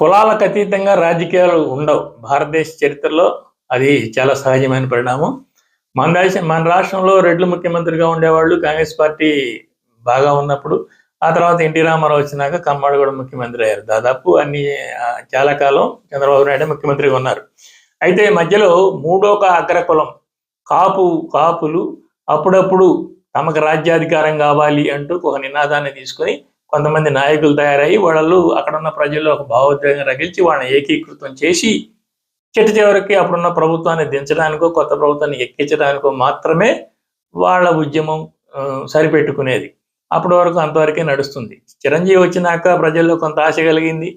కులాలకు అతీతంగా రాజకీయాలు ఉండవు. భారతదేశ చరిత్రలో అది చాలా సహజమైన పరిణామం. మన దేశం మన రాష్ట్రంలో రెడ్లు ముఖ్యమంత్రిగా ఉండేవాళ్ళు కాంగ్రెస్ పార్టీ బాగా ఉన్నప్పుడు ఆ తర్వాత ఎన్టీ రామారావు వచ్చినాక కమ్మాడు కూడా ముఖ్యమంత్రి అయ్యారు. దాదాపు అన్ని చాలా కాలం చంద్రబాబు నాయుడు ముఖ్యమంత్రిగా ఉన్నారు. అయితే మధ్యలో మూడోక అగ్రకులం కాపు కాపులు అప్పుడప్పుడు తమకు రాజ్యాధికారం కావాలి అంటూ ఒక నినాదాన్ని తీసుకొని కొంతమంది నాయకులు తయారయ్యి వాళ్ళు అక్కడ ఉన్న ప్రజల్లో ఒక భావోద్వేగం రగిల్చి వాళ్ళని ఏకీకృతం చేసి చిట్ట చివరికి అప్పుడున్న ప్రభుత్వాన్ని దించడానికో కొత్త ప్రభుత్వాన్ని ఎక్కించడానికో మాత్రమే వాళ్ళ ఉద్యమం సరిపెట్టుకునేది. అప్పటి వరకు అంతవరకే నడుస్తుంది. చిరంజీవి వచ్చినాక ప్రజల్లో కొంత ఆశ కలిగింది.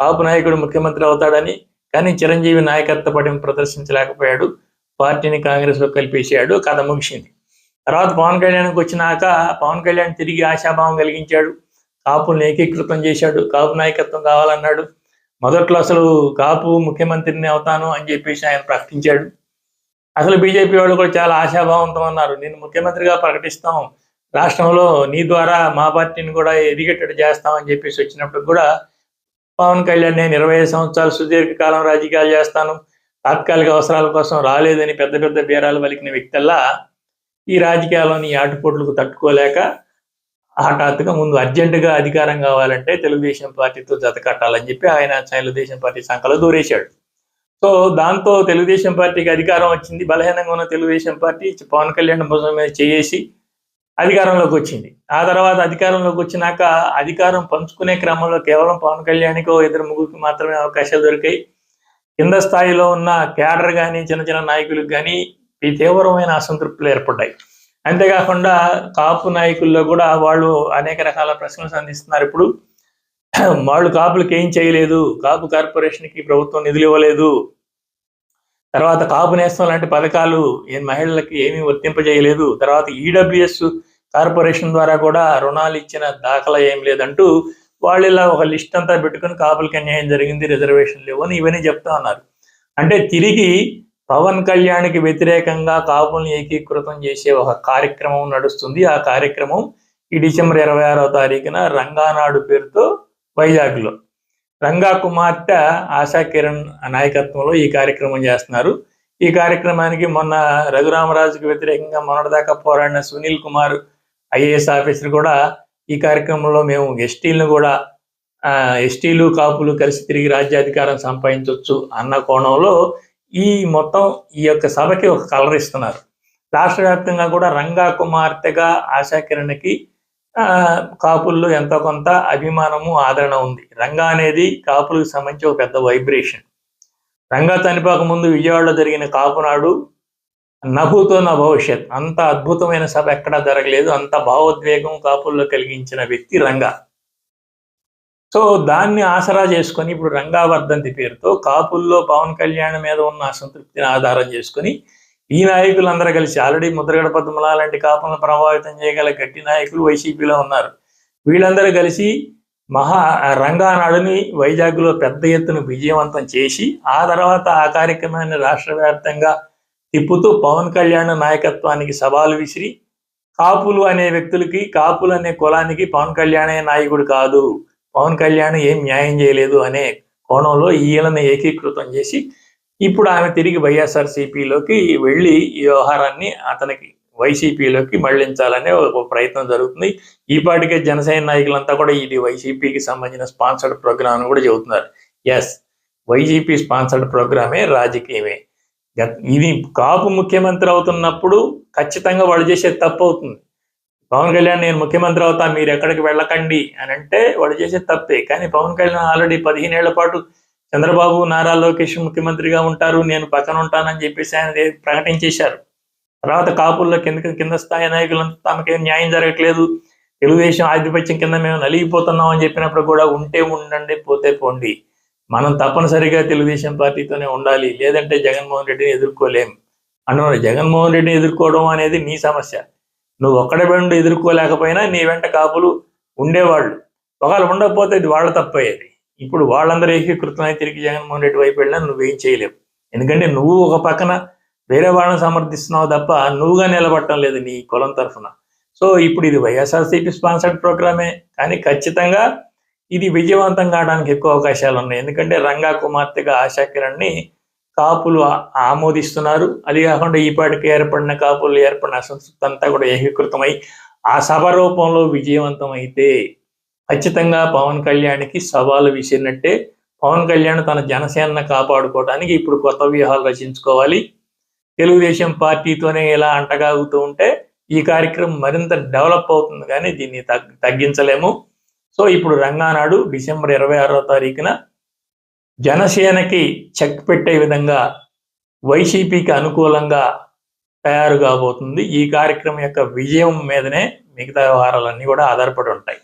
కాపు నాయకుడు ముఖ్యమంత్రి అవుతాడని కానీ చిరంజీవి నాయకత్వ పటిని ప్రదర్శించలేకపోయాడు. పార్టీని కాంగ్రెస్లో కలిపేసాడు కథ ముగిసింది. తర్వాత పవన్ కళ్యాణ్కి వచ్చినాక పవన్ కళ్యాణ్ తిరిగి ఆశాభావం కలిగించాడు. కాపుల్ని ఏకీకృతం చేశాడు కాపు నాయకత్వం కావాలన్నాడు. మొదట్లో అసలు కాపు ముఖ్యమంత్రిని అవుతాను అని చెప్పేసి ఆయన ప్రకటించాడు. అసలు బీజేపీ వాళ్ళు కూడా చాలా ఆశాభావంతో ఉన్నారు. నేను ముఖ్యమంత్రిగా ప్రకటిస్తాం రాష్ట్రంలో నీ ద్వారా మా పార్టీని కూడా ఎదిగేటట్టు చేస్తామని చెప్పేసి వచ్చినప్పుడు కూడా పవన్ కళ్యాణ్ నేను ఇరవై ఐదు సంవత్సరాలు సుదీర్ఘకాలం రాజకీయాలు చేస్తాను. తాత్కాలిక అవసరాల కోసం రాలేదని పెద్ద పెద్ద బేరాలు పలికిన వ్యక్తల్లా ఈ రాజకీయాల్లోని ఈ ఆటుపోట్లకు తట్టుకోలేక హఠాత్తుగా ముందు అర్జెంటుగా అధికారం కావాలంటే తెలుగుదేశం పార్టీతో జత కట్టాలని చెప్పి ఆయన తెలుగుదేశం పార్టీ సంఖలో దూరేశాడు. సో దాంతో తెలుగుదేశం పార్టీకి అధికారం వచ్చింది. బలహీనంగా ఉన్న తెలుగుదేశం పార్టీ పవన్ కళ్యాణ్ భుజం మీద చేసి అధికారంలోకి వచ్చింది. ఆ తర్వాత అధికారంలోకి వచ్చినాక అధికారం పంచుకునే క్రమంలో కేవలం పవన్ కళ్యాణ్కో ఇద్దరు ముగ్గురికి మాత్రమే అవకాశాలు దొరికాయి. కింద స్థాయిలో ఉన్న క్యాడర్ కానీ చిన్న చిన్న నాయకులకు కానీ ఈ తీవ్రమైన అసంతృప్తులు ఏర్పడ్డాయి. అంతేకాకుండా కాపు నాయకుల్లో కూడా వాళ్ళు అనేక రకాల ప్రశ్నలు సంధిస్తున్నారు. ఇప్పుడు వాళ్ళు కాపులకు ఏం చేయలేదు. కాపు కార్పొరేషన్కి ప్రభుత్వం నిధులు ఇవ్వలేదు. తర్వాత కాపు నేస్తం లాంటి పథకాలు ఏ మహిళలకి ఏమీ వర్తింపజేయలేదు. తర్వాత ఈడబ్ల్యూఎస్ కార్పొరేషన్ ద్వారా కూడా రుణాలు ఇచ్చిన దాఖలా ఏం లేదంటూ వాళ్ళు ఇలా ఒక లిస్ట్ అంతా పెట్టుకుని కాపులకి అన్యాయం జరిగింది రిజర్వేషన్ లేవు అని ఇవన్నీ చెప్తా ఉన్నారు. అంటే తిరిగి పవన్ కళ్యాణ్కి వ్యతిరేకంగా కాపుల్ని ఏకీకృతం చేసే ఒక కార్యక్రమం నడుస్తుంది. ఆ కార్యక్రమం ఈ డిసెంబర్ ఇరవై ఆరవ తారీఖున రంగానాడు పేరుతో వైజాగ్లో. రంగా కుమార్తె ఆశా కిరణ్ నాయకత్వంలో ఈ కార్యక్రమం చేస్తున్నారు. ఈ కార్యక్రమానికి మొన్న రఘురామరాజుకు వ్యతిరేకంగా మొన్నటిదాకా పోరాడిన సునీల్ కుమార్ ఐఏఎస్ ఆఫీసర్ కూడా ఈ కార్యక్రమంలో మేము ఎస్టీలను కూడా ఎస్టీలు కాపులు కలిసి తిరిగి రాజ్యాధికారం సంపాదించవచ్చు అన్న కోణంలో ఈ మొత్తం ఈ యొక్క సభకి ఒక కలర్ ఇస్తున్నారు. రాష్ట్ర వ్యాప్తంగా కూడా రంగా కుమార్తెగా ఆశా కిరణ్కి ఆ, కాపుల్లో ఎంతో కొంత అభిమానము ఆదరణ ఉంది. రంగా అనేది కాపులకు సంబంధించి ఒక పెద్ద వైబ్రేషన్. రంగా చనిపోక ముందు విజయవాడలో జరిగిన కాపునాడు నభూతో నా భవిష్యత్. అంత అద్భుతమైన సభ ఎక్కడా జరగలేదు. అంత భావోద్వేగం కాపుల్లో కలిగించిన వ్యక్తి రంగా. సో దాన్ని ఆసరా చేసుకొని ఇప్పుడు రంగావర్ధంతి పేరుతో కాపుల్లో పవన్ కళ్యాణ్ మీద ఉన్న అసంతృప్తిని ఆధారం చేసుకొని ఈ నాయకులందరూ కలిసి ఆల్రెడీ ముద్రగడ పద్మల లాంటి కాపులను ప్రభావితం చేయగల గట్టి నాయకులు వైసీపీలో ఉన్నారు. వీళ్ళందరూ కలిసి మహా రంగానాడుని వైజాగ్లో పెద్ద ఎత్తున విజయవంతం చేసి ఆ తర్వాత ఆ కార్యక్రమాన్ని రాష్ట్ర వ్యాప్తంగా తిప్పుతూ పవన్ కళ్యాణ్ నాయకత్వానికి సవాలు విసిరి కాపులు అనే వ్యక్తులకి కాపులు అనే కులానికి పవన్ కళ్యాణే నాయకుడు కాదు. పవన్ కళ్యాణ్ ఏం న్యాయం చేయలేదు అనే కోణంలో ఈయనని ఏకీకృతం చేసి ఇప్పుడు ఆమె తిరిగి వైఎస్ఆర్సీపీలోకి వెళ్ళి ఈ వ్యవహారాన్ని అతనికి వైసీపీలోకి మళ్ళించాలనే ఒక ప్రయత్నం జరుగుతుంది. ఈ పాటికే జనసేన నాయకులంతా కూడా ఇది వైసీపీకి సంబంధించిన స్పాన్సర్డ్ ప్రోగ్రామ్ అని కూడా చెబుతున్నారు. ఎస్ వైసీపీ స్పాన్సర్డ్ ప్రోగ్రామే రాజకీయమే. ఇది కాపు ముఖ్యమంత్రి అవుతున్నప్పుడు ఖచ్చితంగా వాళ్ళు చేసేది తప్పు అవుతుంది. పవన్ కళ్యాణ్ నేను ముఖ్యమంత్రి అవుతా మీరు ఎక్కడికి వెళ్ళకండి అని అంటే వాళ్ళు చేసేది తప్పే. కానీ పవన్ కళ్యాణ్ ఆల్రెడీ పదిహేను ఏళ్ళ పాటు చంద్రబాబు నారా లోకేష్ ముఖ్యమంత్రిగా ఉంటారు నేను పక్కన ఉంటానని చెప్పేసి ఆయన ప్రకటించేశారు. తర్వాత కాపుల్లో కింద కింద స్థాయి నాయకులంతా తమకేం న్యాయం జరగట్లేదు. తెలుగుదేశం ఆధిపత్యం కింద మేము నలిగిపోతున్నాం అని చెప్పినప్పుడు కూడా ఉంటే ఉండండి పోతే పోండి. మనం తప్పనిసరిగా తెలుగుదేశం పార్టీతోనే ఉండాలి. లేదంటే జగన్మోహన్ రెడ్డిని ఎదుర్కోలేం. అంటున్నారు జగన్మోహన్ రెడ్డిని ఎదుర్కోవడం అనేది నీ సమస్య. నువ్వు ఒక్కడే బండి ఎదుర్కోలేకపోయినా నీ వెంట కాపులు ఉండేవాళ్ళు. ఒకవేళ ఉండకపోతే ఇది వాళ్ళ తప్పయ్యేది. ఇప్పుడు వాళ్ళందరూ ఏకీకృతమై తిరిగి జగన్మోహన్ రెడ్డి వైపు వెళ్ళినా నువ్వేం చేయలేవు. ఎందుకంటే నువ్వు ఒక పక్కన వేరే వాళ్ళని సమర్థిస్తున్నావు తప్ప నువ్వుగా నిలబడటం లేదు నీ కులం తరఫున. సో ఇప్పుడు ఇది వైఎస్ఆర్సీపీ స్పాన్సర్డ్ ప్రోగ్రామే కానీ ఖచ్చితంగా ఇది విజయవంతం కావడానికి ఎక్కువ అవకాశాలు ఉన్నాయి. ఎందుకంటే రంగా కుమార్తెగా ఆశా కిరణ్ని కాపులు ఆమోదిస్తున్నారు. అది కాకుండా ఈపాటికి ఏర్పడిన కాపులు ఏర్పడిన అసంతృప్తి అంతా కూడా ఏకీకృతమై ఆ సభ రూపంలో విజయవంతం అయితే ఖచ్చితంగా పవన్ కళ్యాణ్కి సవాలు విసిరినట్టే పవన్ కళ్యాణ్ తన జనసేనను కాపాడుకోవడానికి ఇప్పుడు కొత్త వ్యూహాలు రచించుకోవాలి. తెలుగుదేశం పార్టీతోనే ఇలా అంటగాగుతూ ఉంటే ఈ కార్యక్రమం మరింత డెవలప్ అవుతుంది కానీ దీన్ని తగ్గించలేము. సో ఇప్పుడు రంగానాడు డిసెంబర్ ఇరవై ఆరో తారీఖున జనసేనకి చెక్ పెట్టే విధంగా వైసీపీకి అనుకూలంగా తయారు కాబోతుంది. ఈ కార్యక్రమం యొక్క విజయం మీదనే మిగతా వ్యవహారాలన్నీ కూడా ఆధారపడి ఉంటాయి.